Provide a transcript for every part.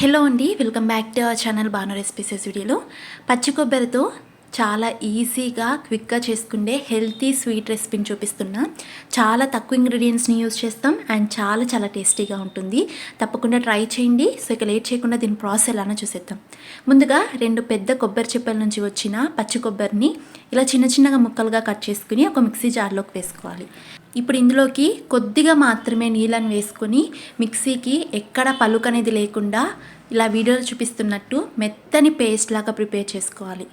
Hello అండి welcome back to our channel Banu recipes వీడియోలో. పచ్చి కొబ్బరితో చాలా ఈజీగా క్విక్గా చేసుకుండే హెల్తీ స్వీట్ రెసిపీని చూపిస్తున్నా. చాలా తక్కువ ఇంగ్రీడియంట్స్ని యూజ్ చేస్తాం అండ్ చాలా చాలా టేస్టీగా ఉంటుంది. తప్పకుండా ట్రై చేయండి. సో ఇక లేట్ చేయకుండా దీని ప్రాసెస్ ఎలానో చూసేద్దాం. ముందుగా రెండు పెద్ద కొబ్బరి చిప్పల నుంచి వచ్చిన పచ్చి కొబ్బరిని ఇలా చిన్న చిన్నగా ముక్కలుగా కట్ చేసుకుని ఒక మిక్సీ జార్లోకి వేసుకోవాలి. ఇప్పుడు ఇందులోకి కొద్దిగా మాత్రమే నీళ్ళని వేసుకొని మిక్సీకి ఎక్కడ పలుకు అనేది లేకుండా ఇలా వీడియోలో చూపిస్తున్నట్టు మెత్తని పేస్ట్ లాగా ప్రిపేర్ చేసుకోవాలి.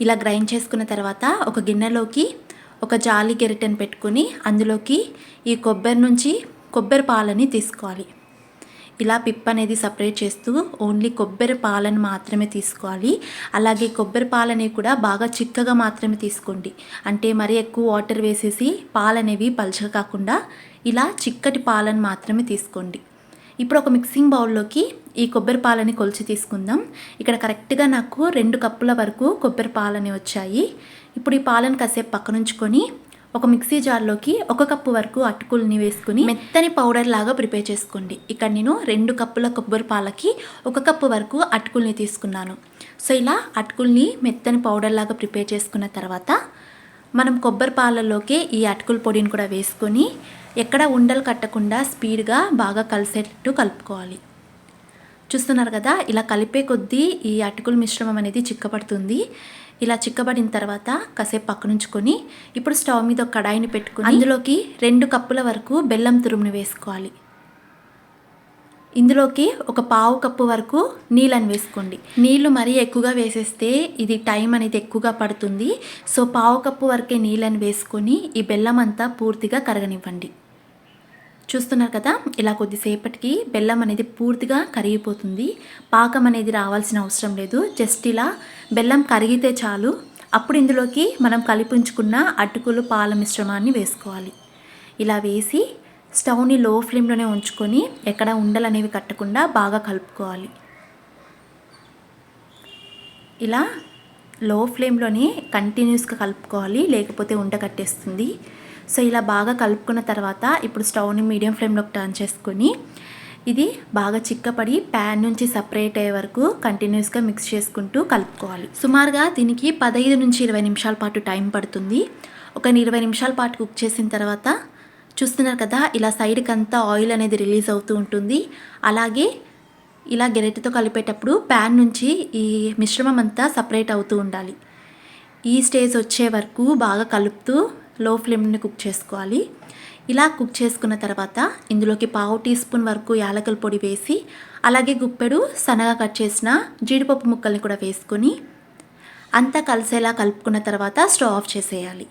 ఇలా గ్రైండ్ చేసుకున్న తర్వాత ఒక గిన్నెలోకి ఒక జాలి గెరిటెను పెట్టుకొని అందులోకి ఈ కొబ్బరి నుంచి కొబ్బరి పాలని తీసుకోవాలి. ఇలా పిప్ అనేది సపరేట్ చేస్తూ ఓన్లీ కొబ్బరి పాలను మాత్రమే తీసుకోవాలి. అలాగే కొబ్బరి పాలని కూడా బాగా చిక్కగా మాత్రమే తీసుకోండి. అంటే మరీ ఎక్కువ వాటర్ వేసేసి పాలనేవి పలచగా కాకుండా ఇలా చిక్కటి పాలను మాత్రమే తీసుకోండి. ఇప్పుడు ఒక మిక్సింగ్ బౌల్లోకి ఈ కొబ్బరి పాలని కొలిచి తీసుకుందాం. ఇక్కడ కరెక్ట్గా నాకు రెండు కప్పుల వరకు కొబ్బరి పాలని వచ్చాయి. ఇప్పుడు ఈ పాలను కాసేపు పక్కనుంచుకొని ఒక మిక్సీ జార్లోకి ఒక కప్పు వరకు అటుకుల్ని వేసుకుని మెత్తని పౌడర్ లాగా ప్రిపేర్ చేసుకోండి. ఇక్కడ నేను రెండు కప్పుల కొబ్బరి పాలకి ఒక కప్పు వరకు అటుకుల్ని తీసుకున్నాను. సో ఇలా అటుకుల్ని మెత్తని పౌడర్ లాగా ప్రిపేర్ చేసుకున్న తర్వాత మనం కొబ్బరి పాలలోకి ఈ అటుకుల పొడిని కూడా వేసుకొని ఎక్కడ ఉండలు కట్టకుండా స్పీడ్గా బాగా కలిసేటట్టు కలుపుకోవాలి. చూస్తున్నారు కదా ఇలా కలిపే కొద్దీ ఈ అటుకుల మిశ్రమం అనేది చిక్కపడుతుంది ఇలా చిక్కబడిన తర్వాత కాసేపు పక్కనుంచుకొని ఇప్పుడు స్టవ్ మీద ఒక కడాయిని పెట్టుకుని అందులోకి రెండు కప్పుల వరకు బెల్లం తురుముని వేసుకోవాలి. ఇందులోకి ఒక పావు కప్పు వరకు నీళ్ళని వేసుకోండి. నీళ్ళు మరీ ఎక్కువగా వేసేస్తే ఇది టైం అనేది ఎక్కువగా పడుతుంది. సో పావు కప్పు వరకే నీళ్ళని వేసుకొని ఈ బెల్లం అంతా పూర్తిగా కరగనివ్వండి. చూస్తున్నారు కదా ఇలా కొద్దిసేపటికి బెల్లం అనేది పూర్తిగా కరిగిపోతుంది. పాకం అనేది రావాల్సిన అవసరం లేదు. జస్ట్ ఇలా బెల్లం కరిగితే చాలు. అప్పుడు ఇందులోకి మనం కలిపించుకున్న అటుకులు పాల మిశ్రమాన్ని వేసుకోవాలి. ఇలా వేసి స్టవ్ని లో ఫ్లేమ్లోనే ఉంచుకొని ఎక్కడ ఉండలు అనేవి కట్టకుండా బాగా కలుపుకోవాలి. ఇలా లో ఫ్లేమ్లోనే కంటిన్యూస్గా కలుపుకోవాలి లేకపోతే ఉండ కట్టేస్తుంది. సో ఇలా బాగా కలుపుకున్న తర్వాత ఇప్పుడు స్టవ్ని మీడియం ఫ్లేమ్లోకి టర్న్ చేసుకొని ఇది బాగా చిక్కపడి ప్యాన్ నుంచి సపరేట్ అయ్యే వరకు కంటిన్యూస్గా మిక్స్ చేసుకుంటూ కలుపుకోవాలి. సుమారుగా దీనికి పదహైదు నుంచి ఇరవై నిమిషాల పాటు టైం పడుతుంది. ఒక ఇరవై నిమిషాల పాటు కుక్ చేసిన తర్వాత చూస్తున్నారు కదా ఇలా సైడ్కి అంతా ఆయిల్ అనేది రిలీజ్ అవుతూ ఉంటుంది. అలాగే ఇలా గెరెట్తో కలిపేటప్పుడు ప్యాన్ నుంచి ఈ మిశ్రమం అంతా సపరేట్ అవుతూ ఉండాలి. ఈ స్టేజ్ వచ్చే వరకు బాగా కలుపుతూ లో ఫ్లేమ్ని కుక్ చేసుకోవాలి. ఇలా కుక్ చేసుకున్న తర్వాత ఇందులోకి పావు టీ స్పూన్ వరకు యాలకల పొడి వేసి అలాగే గుప్పెడు సన్నగా కట్ చేసిన జీడిపప్పు ముక్కల్ని కూడా వేసుకొని అంతా కలిసేలా కలుపుకున్న తర్వాత స్టవ్ ఆఫ్ చేసేయాలి.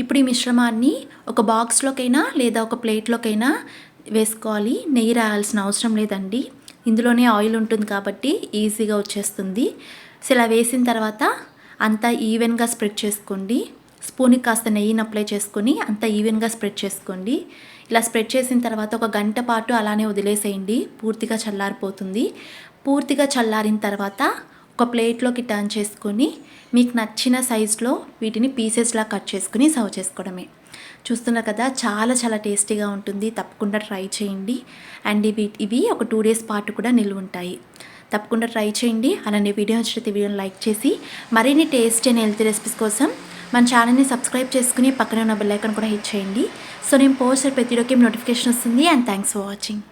ఇప్పుడు ఈ మిశ్రమాన్ని ఒక బాక్స్లోకైనా లేదా ఒక ప్లేట్లోకైనా వేసుకోవాలి. నెయ్యి రాయాల్సిన అవసరం లేదండి. ఇందులోనే ఆయిల్ ఉంటుంది కాబట్టి ఈజీగా వచ్చేస్తుంది. సో ఇలా వేసిన తర్వాత అంతా ఈవెన్గా స్ప్రెడ్ చేసుకోండి. స్పూన్కి కాస్త నెయ్యిని అప్లై చేసుకొని అంతా ఈవెన్గా స్ప్రెడ్ చేసుకోండి. ఇలా స్ప్రెడ్ చేసిన తర్వాత ఒక గంట పాటు అలానే వదిలేసేయండి. పూర్తిగా చల్లారిపోతుంది. పూర్తిగా చల్లారిన తర్వాత ఒక ప్లేట్లోకి టర్న్ చేసుకొని మీకు నచ్చిన సైజులో వీటిని పీసెస్లా కట్ చేసుకుని సర్వ్ చేసుకోవడమే. చూస్తున్నారు కదా చాలా చాలా టేస్టీగా ఉంటుంది. తప్పకుండా ట్రై చేయండి. అండ్ ఇవి ఇవి ఒక టూ డేస్ పాటు కూడా నిల్వ ఉంటాయి. తప్పకుండా ట్రై చేయండి. అలానే వీడియో నచ్చితే వీడియోని లైక్ చేసి మరిన్ని టేస్ట్ అండ్ హెల్తీ రెసిపీస్ కోసం మన ఛానల్ని సబ్స్క్రైబ్ చేసుకుని పక్కనే ఉన్న బెల్ ఐకాన్ కూడా హిట్ చేయండి. సో నేను పోస్ట్ ప్రతి ఒకే నోటిఫికేషన్ వస్తుంది. And thanks for watching.